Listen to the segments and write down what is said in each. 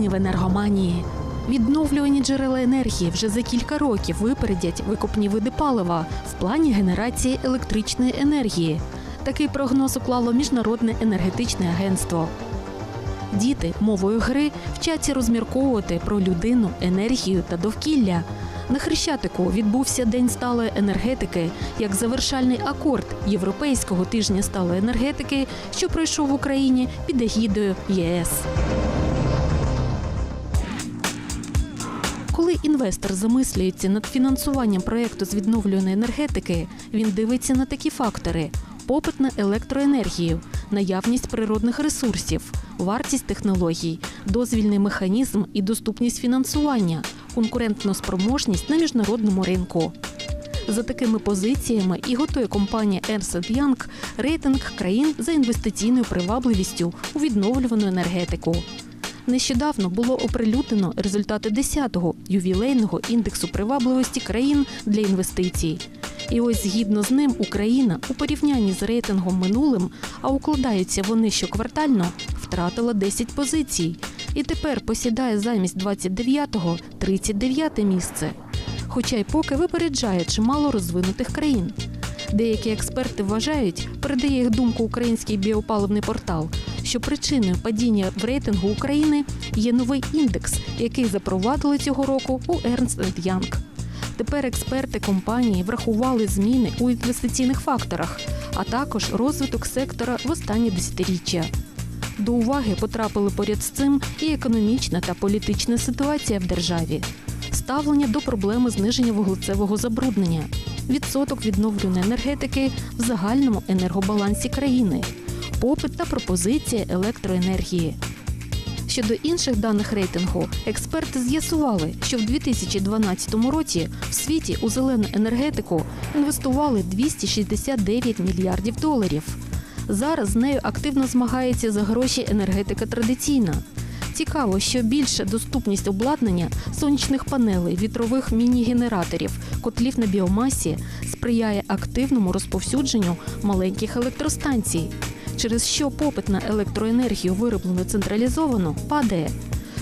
Сьогодні в енергоманії. Відновлювані джерела енергії вже за кілька років випередять викопні види палива в плані генерації електричної енергії. Такий прогноз уклало Міжнародне енергетичне агентство. Діти мовою гри вчаться розмірковувати про людину, енергію та довкілля. На Хрещатику відбувся День сталої енергетики як завершальний акорд Європейського тижня сталої енергетики, що пройшов в Україні під егідою ЄС. Інвестор замислюється над фінансуванням проєкту з відновлюваної енергетики, він дивиться на такі фактори: попит на електроенергію, наявність природних ресурсів, вартість технологій, дозвільний механізм і доступність фінансування, конкурентну спроможність на міжнародному ринку. За такими позиціями і готує компанія Ernst Young рейтинг країн за інвестиційною привабливістю у відновлювану енергетику. Нещодавно було оприлюднено результати 10-го ювілейного індексу привабливості країн для інвестицій. І ось згідно з ним Україна у порівнянні з рейтингом минулим, а укладаються вони щоквартально, втратила 10 позицій. І тепер посідає замість 29-го 39-те місце. Хоча й поки випереджає чимало розвинутих країн. Деякі експерти вважають, передає їх думку український біопаливний портал, що причиною падіння в рейтингу України є новий індекс, який запровадили цього року у Ernst Young. Тепер експерти компанії врахували зміни у інвестиційних факторах, а також розвиток сектора в останні десятиріччя. До уваги потрапили поряд з цим і економічна та політична ситуація в державі, ставлення до проблеми зниження вуглецевого забруднення, відсоток відновлюваної енергетики в загальному енергобалансі країни, попит та пропозиція електроенергії. Щодо інших даних рейтингу, експерти з'ясували, що в 2012 році в світі у зелену енергетику інвестували 269 мільярдів доларів. Зараз з нею активно змагається за гроші енергетика традиційна. Цікаво, що більша доступність обладнання сонячних панелей, вітрових міні-генераторів, котлів на біомасі сприяє активному розповсюдженню маленьких електростанцій, через що попит на електроенергію, вироблену централізовано, падає.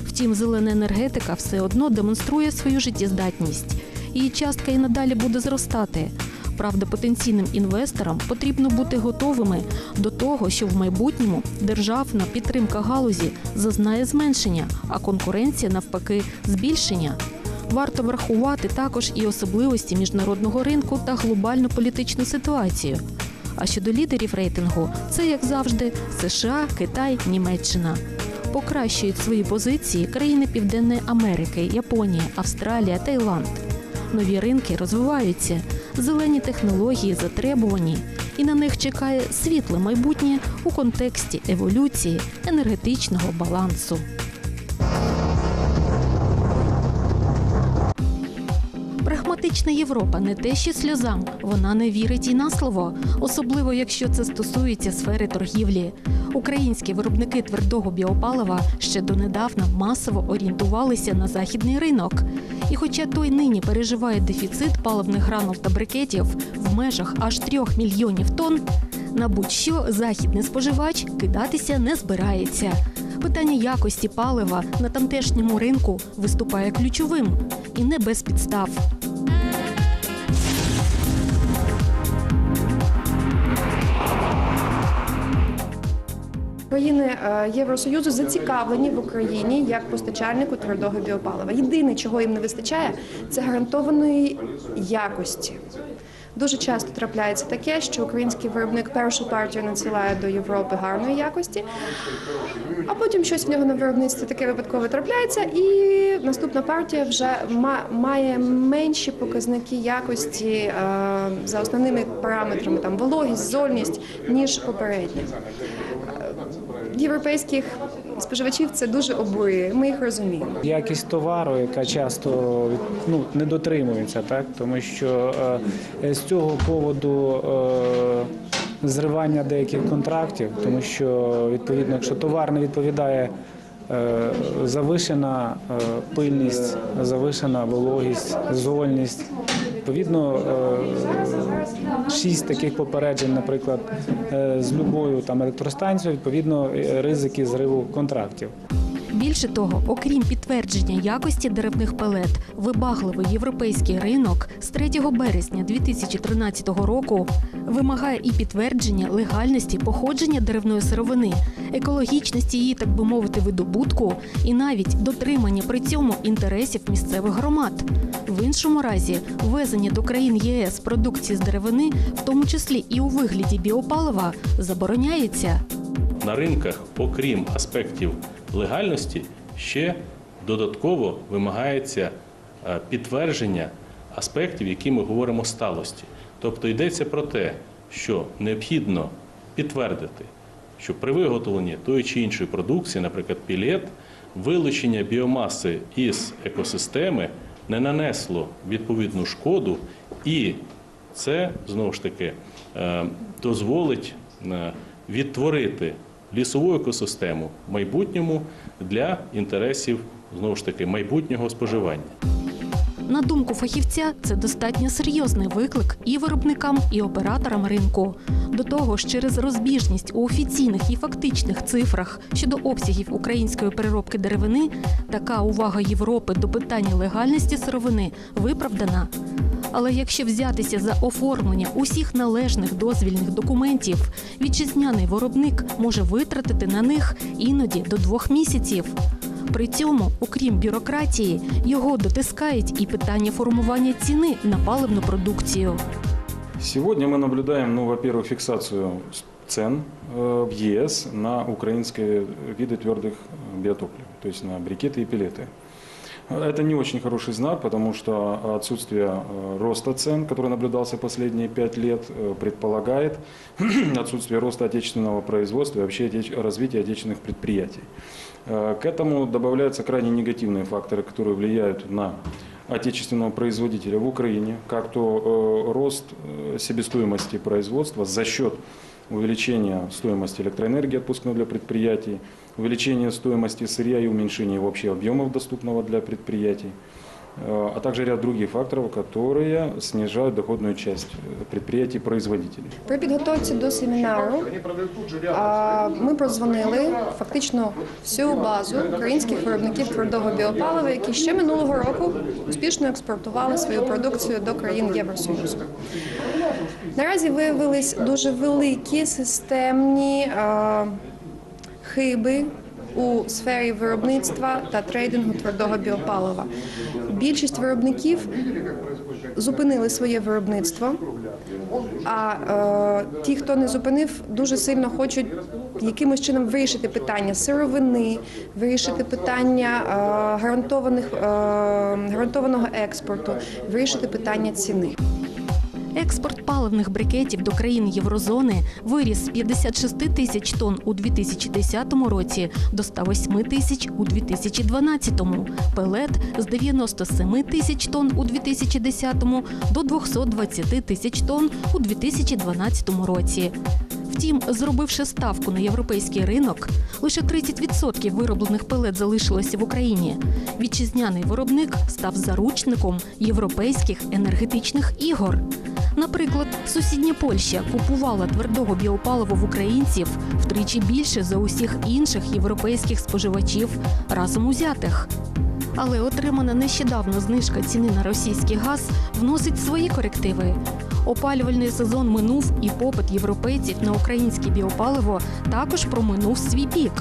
Втім, зелена енергетика все одно демонструє свою життєздатність. Її частка і надалі буде зростати. Правда, потенційним інвесторам потрібно бути готовими до того, що в майбутньому державна підтримка галузі зазнає зменшення, а конкуренція навпаки збільшення. Варто врахувати також і особливості міжнародного ринку та глобальну політичну ситуацію. А щодо лідерів рейтингу, це як завжди США, Китай, Німеччина. Покращують свої позиції країни Південної Америки, Японія, Австралія, Таїланд. Нові ринки розвиваються, зелені технології затребувані, і на них чекає світле майбутнє у контексті еволюції енергетичного балансу. Прагматична Європа не те, що сльозам, вона не вірить і на слово, особливо якщо це стосується сфери торгівлі. Українські виробники твердого біопалива ще донедавна масово орієнтувалися на західний ринок. І хоча той нині переживає дефіцит паливних гранул та брикетів в межах аж трьох мільйонів тонн, на будь-що західний споживач кидатися не збирається. Питання якості палива на тамтешньому ринку виступає ключовим і не без підстав. Країни е, Євросоюзу зацікавлені в Україні як постачальнику твердого біопалива. Єдине, чого їм не вистачає, це гарантованої якості. Дуже часто трапляється таке, що український виробник першу партію надсилає до Європи гарної якості, а потім щось в нього на виробництві таке випадково трапляється, і наступна партія вже ма- має менші показники якості е, за основними параметрами, там вологість, зольність, ніж попередня європейських споживачів це дуже обурює. Ми їх розуміємо. Якість товару, яка часто ну, не дотримується, так тому що е, з цього поводу е, зривання деяких контрактів, тому що відповідно, якщо товар не відповідає. Е, Завишена е, пильність, завишена вологість, зольність. Відповідно, е, шість таких попереджень, наприклад, з любою там електростанцією, відповідно, ризики зриву контрактів. Більше того, окрім підтвердження якості деревних пелет, вибагливий європейський ринок з 3 березня 2013 року вимагає і підтвердження легальності походження деревної сировини, екологічності її, так би мовити, видобутку, і навіть дотримання при цьому інтересів місцевих громад. В іншому разі ввезення до країн ЄС продукції з деревини, в тому числі і у вигляді біопалива, забороняється. на ринках, окрім аспектів легальності, ще додатково вимагається е, підтвердження аспектів, які ми говоримо сталості. Тобто йдеться про те, що необхідно підтвердити, що при виготовленні тої чи іншої продукції, наприклад, пілет, вилучення біомаси із екосистеми не нанесло відповідну шкоду, і це знову ж таки е, дозволить е, відтворити лісову екосистему в майбутньому для інтересів знову ж таки майбутнього споживання. На думку фахівця, це достатньо серйозний виклик і виробникам, і операторам ринку. До того ж, через розбіжність у офіційних і фактичних цифрах щодо обсягів української переробки деревини, така увага Європи до питання легальності сировини виправдана. Але якщо взятися за оформлення усіх належних дозвільних документів, вітчизняний виробник може витратити на них іноді до двох місяців. При цьому, окрім бюрократії, його дотискають і питання формування ціни на паливну продукцію. Сегодня мы наблюдаем, ну, во-первых, фиксацию с- цен э, в ЕС на украинские виды твердых э, биотоплив, то есть на брикеты и пилеты. Это не очень хороший знак, потому что отсутствие э, роста цен, который наблюдался последние пять лет, э, предполагает отсутствие роста отечественного производства и вообще развития отечественных предприятий. Э, К этому добавляются крайне негативные факторы, которые влияют на отечественного производителя в Украине, как то рост себестоимости производства за счет увеличения стоимости электроэнергии, отпускной для предприятий, увеличения стоимости сырья и уменьшения вообще объемов доступного для предприятий, э, а также ряд других факторов, которые снижают доходную часть э, предприятий-производителей. При підготовці до семінару а, ми прозвонили фактично всю базу українських виробників твердого біопалива, які ще минулого року успішно експортували свою продукцію до країн Євросоюзу. Наразі виявились дуже великі системні а, хиби у сфері виробництва та трейдингу твердого біопалива. Більшість виробників зупинили своє виробництво. А е, ті, хто не зупинив, дуже сильно хочуть якимось чином вирішити питання сировини, вирішити питання е, гарантованих е, гарантованого експорту, вирішити питання ціни. Експорт паливних брикетів до країн Єврозони виріс з 56 тисяч тонн у 2010 році до 108 тисяч у 2012. Пелет з 97 тисяч тонн у 2010 до 220 тисяч тонн у 2012 році. Втім, зробивши ставку на європейський ринок, лише 30% вироблених пелет залишилося в Україні. Вітчизняний виробник став заручником європейських енергетичних ігор. Наприклад, сусідня Польща купувала твердого біопалива в українців втричі більше за усіх інших європейських споживачів разом узятих. Але отримана нещодавно знижка ціни на російський газ вносить свої корективи. Опалювальний сезон минув, і попит європейців на українське біопаливо також проминув свій пік.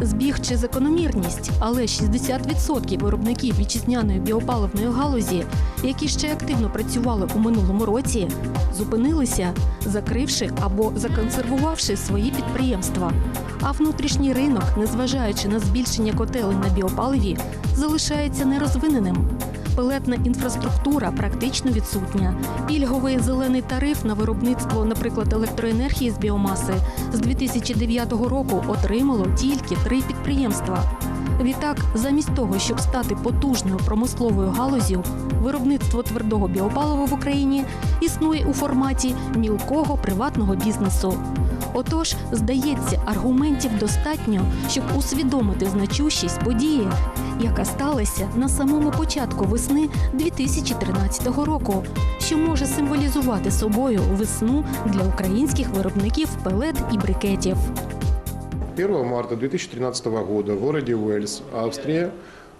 Збіг чи закономірність, але 60% виробників вітчизняної біопаливної галузі, які ще активно працювали у минулому році, зупинилися, закривши або законсервувавши свої підприємства. А внутрішній ринок, незважаючи на збільшення котелень на біопаливі, залишається нерозвиненим. Пелетна інфраструктура практично відсутня. Пільговий зелений тариф на виробництво, наприклад, електроенергії з біомаси з 2009 року отримало тільки три підприємства. Відтак, замість того, щоб стати потужною промисловою галузю, виробництво твердого біопалива в Україні існує у форматі мілкого приватного бізнесу. Отож, здається, аргументів достатньо, щоб усвідомити значущість події, яка сталася на самому початку весни 2013 року, що може символізувати собою весну для українських виробників пелет і брикетів. 1 марта 2013 года в городе Уэльс, Австрия,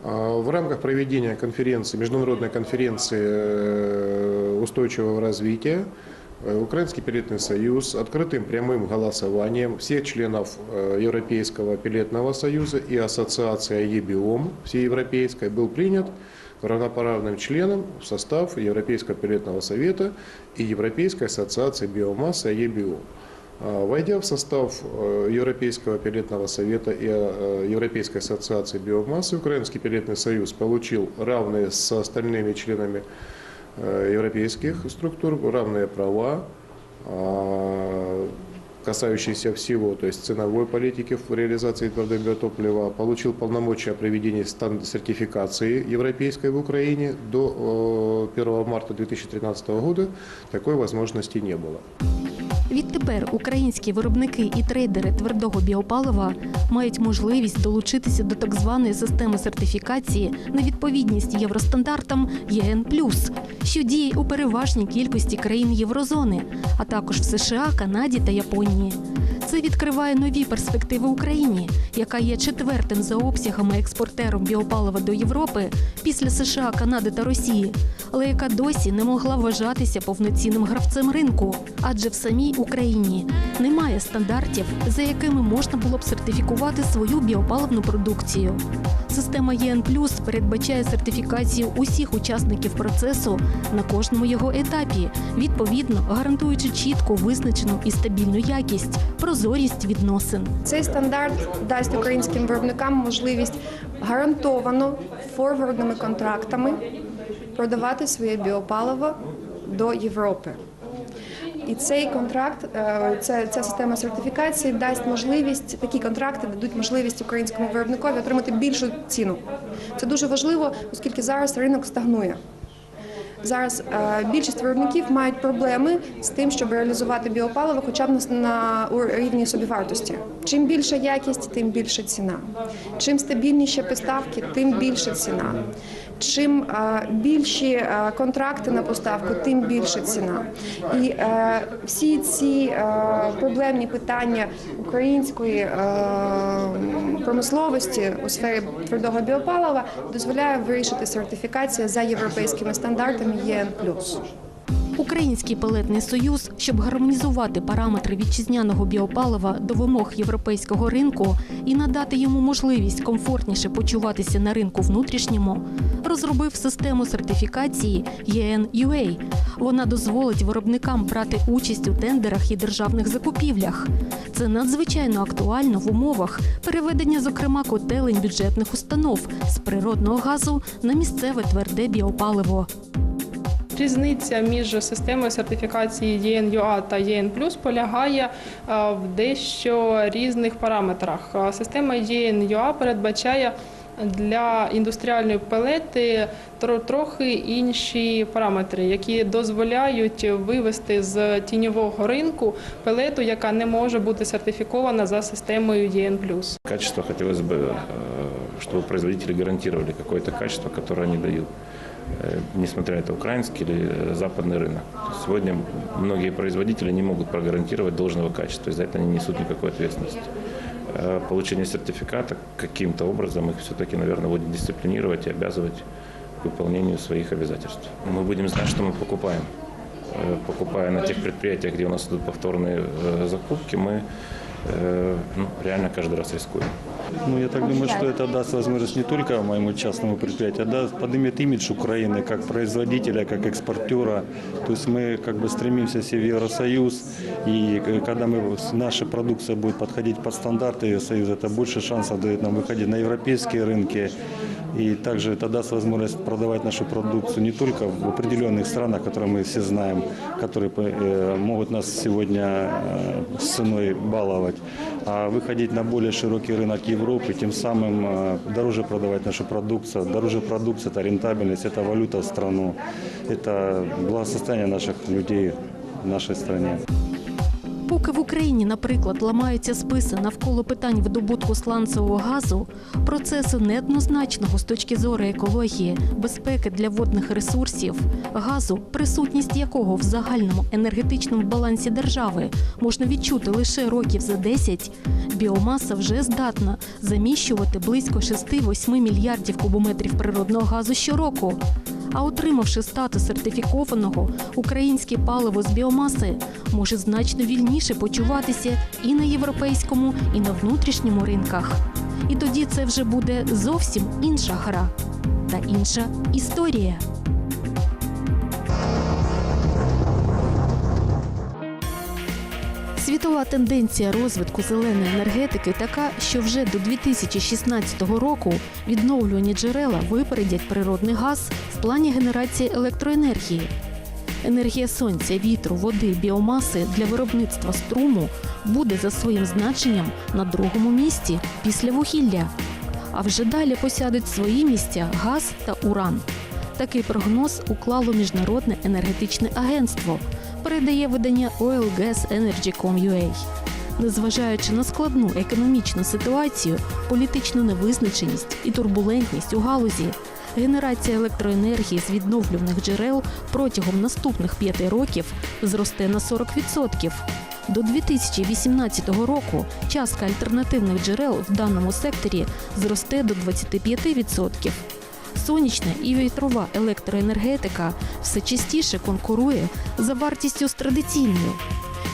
а, в рамках проведения конференции, международной конференции э, устойчивого развития э, Украинский пилетный союз открытым прямым голосованием всех членов э, Европейского пилетного союза и ассоциации ЕБИОМ всеевропейской был принят равноправным членом в состав Европейского пилетного совета и Европейской ассоциации биомассы ЕБИО. А, Войдя в состав э, Европейского пилетного совета и э, Европейской ассоциации биомассы, Украинский пилетный союз получил равные с остальными членами э, европейских структур равные права, а, касающиеся всего, то есть ценовой политики в реализации твердого биотоплива, получил полномочия о проведении стан- сертификации европейской в Украине. До э, 1 марта 2013 года такой возможности не было. Відтепер українські виробники і трейдери твердого біопалива мають можливість долучитися до так званої системи сертифікації на відповідність євростандартам ЄН що діє у переважній кількості країн Єврозони, а також в США, Канаді та Японії. Це відкриває нові перспективи Україні, яка є четвертим за обсягами експортером біопалива до Європи після США, Канади та Росії, але яка досі не могла вважатися повноцінним гравцем ринку, адже в самій Україні немає стандартів, за якими можна було б сертифікувати свою біопаливну продукцію. Система ЄН передбачає сертифікацію усіх учасників процесу на кожному його етапі, відповідно гарантуючи чітко визначену і стабільну якість, прозорість відносин. Цей стандарт дасть українським виробникам можливість гарантовано форвардними контрактами продавати своє біопаливо до Європи. І цей контракт, е, це, ця система сертифікації дасть можливість, такі контракти дадуть можливість українському виробникові отримати більшу ціну. Це дуже важливо, оскільки зараз ринок стагнує. Зараз е, більшість виробників мають проблеми з тим, щоб реалізувати біопаливо, хоча б на, рівні собівартості. Чим більша якість, тим більша ціна. Чим стабільніші поставки, тим більша ціна. Чим більші контракти на поставку, тим більша ціна. І всі ці проблемні питання української промисловості у сфері твердого біопалива дозволяє вирішити сертифікація за європейськими стандартами ЄН+. Український пелетний союз, щоб гармонізувати параметри вітчизняного біопалива до вимог європейського ринку і надати йому можливість комфортніше почуватися на ринку внутрішньому, розробив систему сертифікації ЄН-UA. Вона дозволить виробникам брати участь у тендерах і державних закупівлях. Це надзвичайно актуально в умовах переведення, зокрема, котелень бюджетних установ з природного газу на місцеве тверде біопаливо. Різниця між системою сертифікації ЄНЮА та ЄН полягає е, в дещо різних параметрах. Е, Система ЄНЮА передбачає для індустріальної пелети тро- трохи інші параметри, які дозволяють вивести з тіньового ринку пелету, яка не може бути сертифікована за системою ЄН Качество хотелось бы, э, чтобы производители гарантировали какое-то качество, которое они дают, э, Несмотря на это украинский или э, западный рынок. Сегодня многие производители не могут прогарантировать должного качества, и за это они не несут никакой ответственности. Э, Получение сертификата каким-то образом их все-таки, наверное, будет дисциплинировать и обязывать к выполнению своих обязательств. Мы будем знать, что мы покупаем. Э, Покупая на тех предприятиях, где у нас идут повторные э, закупки, мы э, ну, реально каждый раз рискуем. Ну, я так думаю, что это даст возможность не только моему частному предприятию, а даст, поднимет имидж Украины как производителя, как экспортера. То есть мы как бы стремимся все в Евросоюз, и э, когда мы, наша продукция будет подходить под стандарты Евросоюза, это больше шансов дает нам выходить на европейские рынки. И также это даст возможность продавать нашу продукцию не только в определенных странах, которые мы все знаем, которые э, могут нас сегодня э, с ценой баловать, а выходить на более широкий рынок Европы, тем самым э, дороже продавать нашу продукцию. Дороже продукция – это рентабельность, это валюта в страну, это благосостояние наших людей в нашей стране. Поки в Україні, наприклад, ламаються списи навколо питань видобутку сланцевого газу, процесу неоднозначного з точки зору екології, безпеки для водних ресурсів, газу, присутність якого в загальному енергетичному балансі держави можна відчути лише років за 10, Біомаса вже здатна заміщувати близько 6-8 мільярдів кубометрів природного газу щороку. Отримавши статус сертифікованого, українське паливо з біомаси може значно вільніше почуватися і на європейському, і на внутрішньому ринках. І тоді це вже буде зовсім інша гра та інша історія. Світова тенденція розвитку зеленої енергетики така, що вже до 2016 року відновлювані джерела випередять природний газ в плані генерації електроенергії. Енергія сонця, вітру, води, біомаси для виробництва струму буде за своїм значенням на другому місці після вугілля. А вже далі посядуть свої місця газ та уран. Такий прогноз уклало Міжнародне енергетичне агентство, передає видання Oil Gas Energy.com.ua. Незважаючи на складну економічну ситуацію, політичну невизначеність і турбулентність у галузі, генерація електроенергії з відновлюваних джерел протягом наступних п'яти років зросте на 40%. До 2018 року частка альтернативних джерел в даному секторі зросте до 25%. Сонячна і вітрова електроенергетика все частіше конкурує за вартістю з традиційною.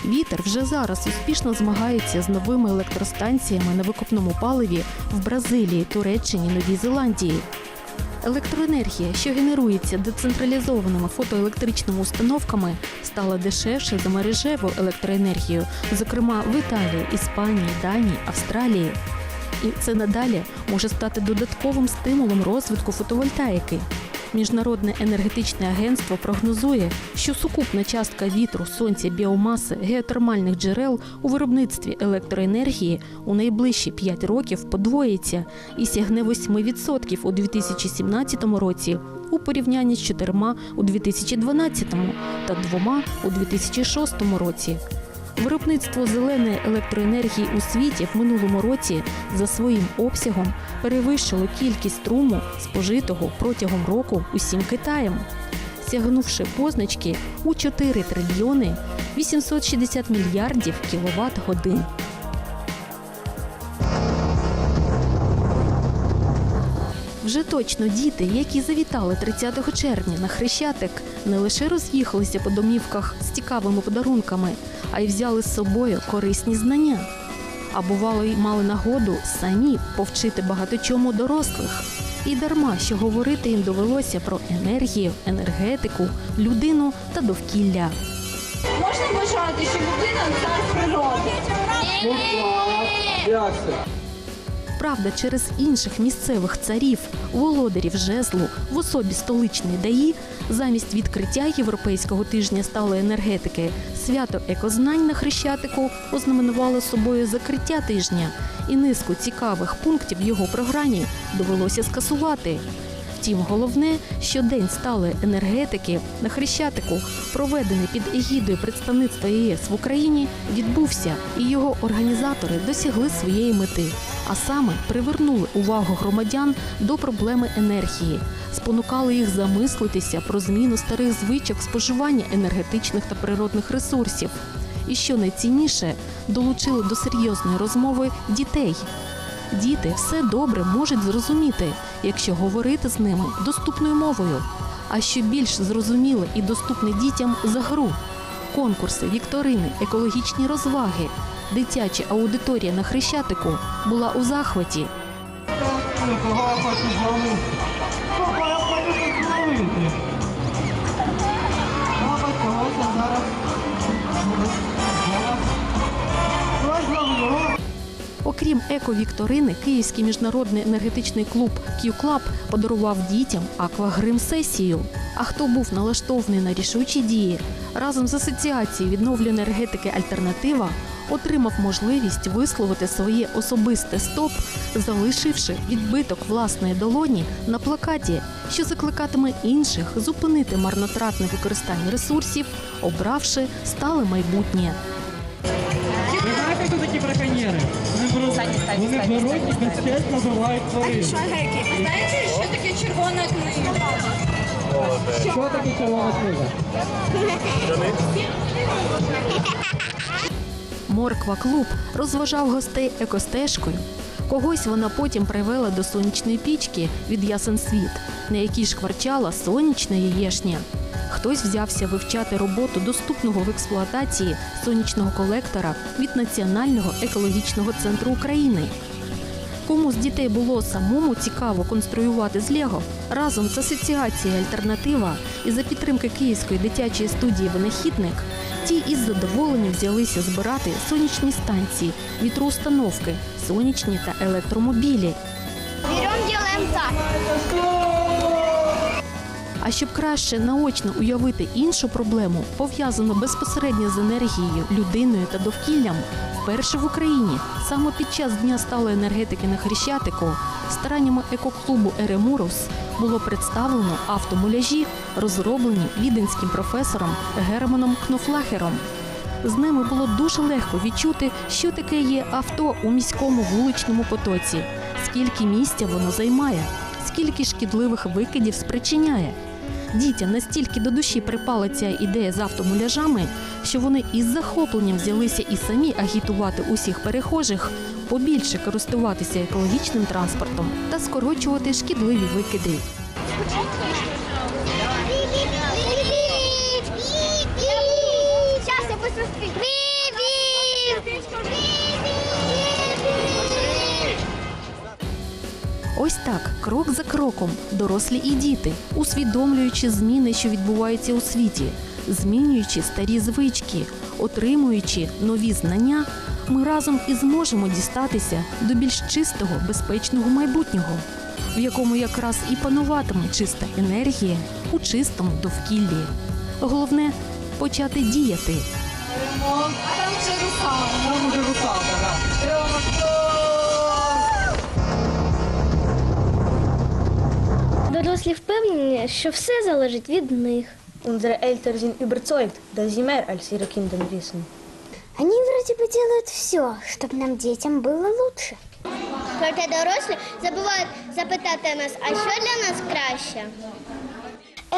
Вітер вже зараз успішно змагається з новими електростанціями на викопному паливі в Бразилії, Туреччині, Новій Зеландії. Електроенергія, що генерується децентралізованими фотоелектричними установками, стала дешевше за мережеву електроенергію, зокрема в Італії, Іспанії, Данії, Австралії. І це надалі може стати додатковим стимулом розвитку фотовольтаїки. Міжнародне енергетичне агентство прогнозує, що сукупна частка вітру, сонця, біомаси, геотермальних джерел у виробництві електроенергії у найближчі 5 років подвоїться і сягне 8% у 2017 році у порівнянні з 4 у 2012 та 2 у 2006 році. Виробництво зеленої електроенергії у світі в минулому році за своїм обсягом перевищило кількість струму, спожитого протягом року усім Китаєм, сягнувши позначки у 4 трильйони 860 мільярдів кіловат годин. Вже точно діти, які завітали 30 червня на Хрещатик, не лише роз'їхалися по домівках з цікавими подарунками, а й взяли з собою корисні знання. А бувало, й мали нагоду самі повчити багато чому дорослих. І дарма, що говорити їм довелося про енергію, енергетику, людину та довкілля. Можна бажати, що людина цар природи? Правда, через інших місцевих царів, володарів жезлу в особі столичної даї, замість відкриття європейського тижня сталої енергетики, свято екознань на Хрещатику ознаменувало собою закриття тижня, і низку цікавих пунктів його програмі довелося скасувати. Втім, головне, що день сталої енергетики на Хрещатику, проведений під егідою представництва ЄС в Україні, відбувся, і його організатори досягли своєї мети, а саме привернули увагу громадян до проблеми енергії, спонукали їх замислитися про зміну старих звичок споживання енергетичних та природних ресурсів. І що найцінніше, долучили до серйозної розмови дітей. Діти все добре можуть зрозуміти, якщо говорити з ними доступною мовою. А що більш зрозуміле і доступне дітям за гру, конкурси, вікторини, екологічні розваги, дитяча аудиторія на Хрещатику була у захваті. Окрім еко-вікторини, Київський міжнародний енергетичний клуб Q-Club подарував дітям аквагрим-сесію. А хто був налаштований на рішучі дії, разом з асоціацією відновлюваної енергетики Альтернатива отримав можливість висловити своє особисте стоп, залишивши відбиток власної долоні на плакаті, що закликатиме інших зупинити марнотратне використання ресурсів, обравши стале майбутнє. Вони беруть, вони беруть і безчесно тварин. Знаєте, що таке червона книга? Що таке червона книга? Морква клуб розважав гостей екостежкою. Когось вона потім привела до сонячної пічки від ясен світ, на якій шкварчала сонячна яєшня. Хтось взявся вивчати роботу доступного в експлуатації сонячного колектора від Національного екологічного центру України. Кому з дітей було самому цікаво конструювати з Лего, разом з асоціацією Альтернатива і за підтримки Київської дитячої студії Винахідник, ті із задоволенням взялися збирати сонячні станції, вітроустановки, сонячні та електромобілі. Берем, делаем так. А щоб краще наочно уявити іншу проблему, пов'язану безпосередньо з енергією, людиною та довкіллям, вперше в Україні саме під час дня сталої енергетики на Хрещатику стараннями екоклубу Еремурус було представлено автомуляжі, розроблені віденським професором Германом Кнофлахером. З ними було дуже легко відчути, що таке є авто у міському вуличному потоці, скільки місця воно займає, скільки шкідливих викидів спричиняє. Дітям настільки до душі припала ця ідея з автомуляжами, що вони із захопленням взялися і самі агітувати усіх перехожих побільше користуватися екологічним транспортом та скорочувати шкідливі викиди. За кроком, дорослі і діти, усвідомлюючи зміни, що відбуваються у світі, змінюючи старі звички, отримуючи нові знання, ми разом і зможемо дістатися до більш чистого, безпечного майбутнього, в якому якраз і пануватиме чиста енергія у чистому довкіллі. Головне почати діяти. Там уже русалка, да. Дорослі впевнені, що все залежить від них. Unsere Eltern sind überzeugt, dass sie mehr als ihre Kinder wissen. Они вроде бы делают все, чтобы нам детям было лучше. Проте дорослі забувають запитати нас, а що для нас краще?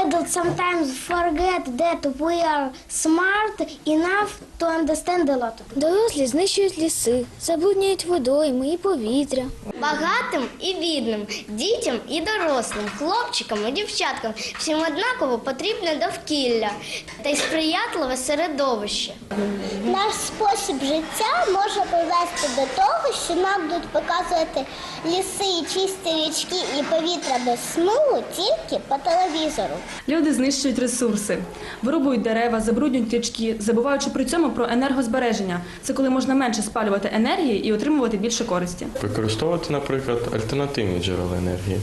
Adults sometimes forget that we are smart enough to understand a lot. Дорослі знищують ліси, забруднюють водойми і повітря. Багатим і бідним, дітям і дорослим, хлопчикам і дівчаткам всім однаково потрібне довкілля та й сприятливе середовище. Наш спосіб життя може привести до того, що нам будуть показувати ліси, чисті річки і повітря без смугу тільки по телевізору. Люди знищують ресурси, вирубують дерева, забруднюють річки, забуваючи при цьому про енергозбереження. Це коли можна менше спалювати енергії і отримувати більше користі. Використовувати, наприклад, альтернативні джерела енергії.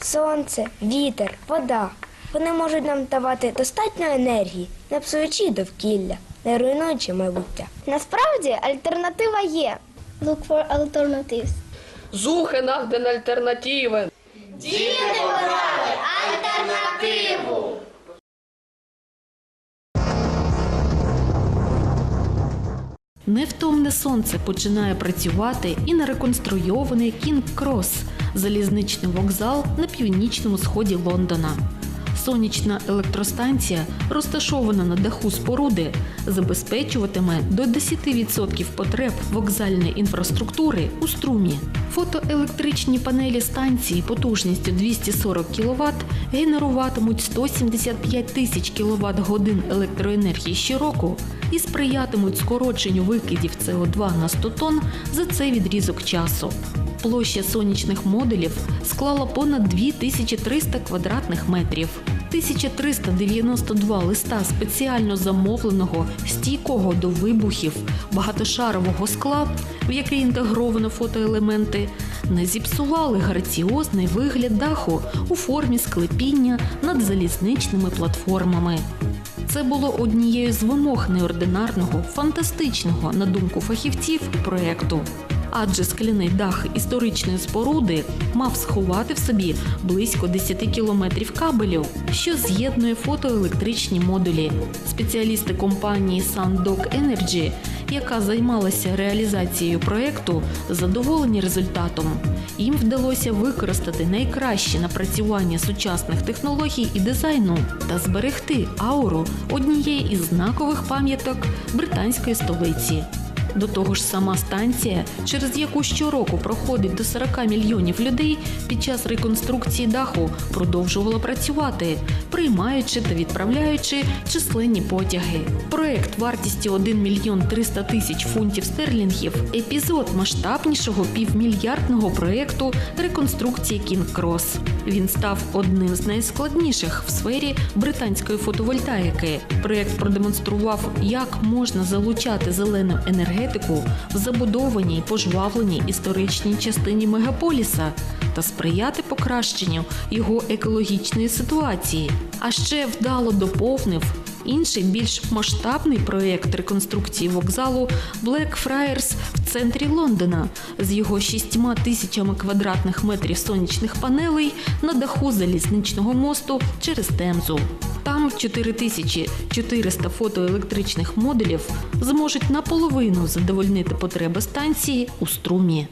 Сонце, вітер, вода. Вони можуть нам давати достатньо енергії, не псуючи довкілля, не руйнуючи майбуття. Насправді альтернатива є. Look for alternatives. Suche nach den Alternativen. Невтомне сонце починає працювати і на реконструйований Кінг Крос залізничний вокзал на північному сході Лондона. Сонячна електростанція, розташована на даху споруди, забезпечуватиме до 10% потреб вокзальної інфраструктури у струмі. Фотоелектричні панелі станції потужністю 240 кВт генеруватимуть 175 тисяч кВт годин електроенергії щороку і сприятимуть скороченню викидів СО2 на 100 тонн за цей відрізок часу. Площа сонячних модулів склала понад 2300 квадратних метрів. 1392 листа спеціально замовленого, стійкого до вибухів, багатошарового скла, в який інтегровано фотоелементи, не зіпсували граціозний вигляд даху у формі склепіння над залізничними платформами. Це було однією з вимог неординарного, фантастичного, на думку фахівців, проекту. Адже скляний дах історичної споруди мав сховати в собі близько 10 кілометрів кабелів, що з'єднує фотоелектричні модулі. Спеціалісти компанії SunDock Energy, яка займалася реалізацією проекту, задоволені результатом. Їм вдалося використати найкращі напрацювання сучасних технологій і дизайну та зберегти ауру однієї із знакових пам'яток британської столиці. До того ж, сама станція, через яку щороку проходить до 40 мільйонів людей, під час реконструкції даху продовжувала працювати, приймаючи та відправляючи численні потяги. Проект вартістю 1 мільйон 300 тисяч фунтів стерлінгів епізод масштабнішого півмільярдного проекту реконструкції Кінг Крос. Він став одним з найскладніших в сфері британської фотовольтаїки. Проект продемонстрував, як можна залучати зелену енергетику в забудованій пожвавленій історичній частині мегаполіса та сприяти покращенню його екологічної ситуації. А ще вдало доповнив інший більш масштабний проєкт реконструкції вокзалу Blackfriars в центрі Лондона з його шістьма тисячами квадратних метрів сонячних панелей на даху залізничного мосту через Темзу. Там 4400 фотоелектричних модулів зможуть наполовину задовольнити потреби станції у струмі.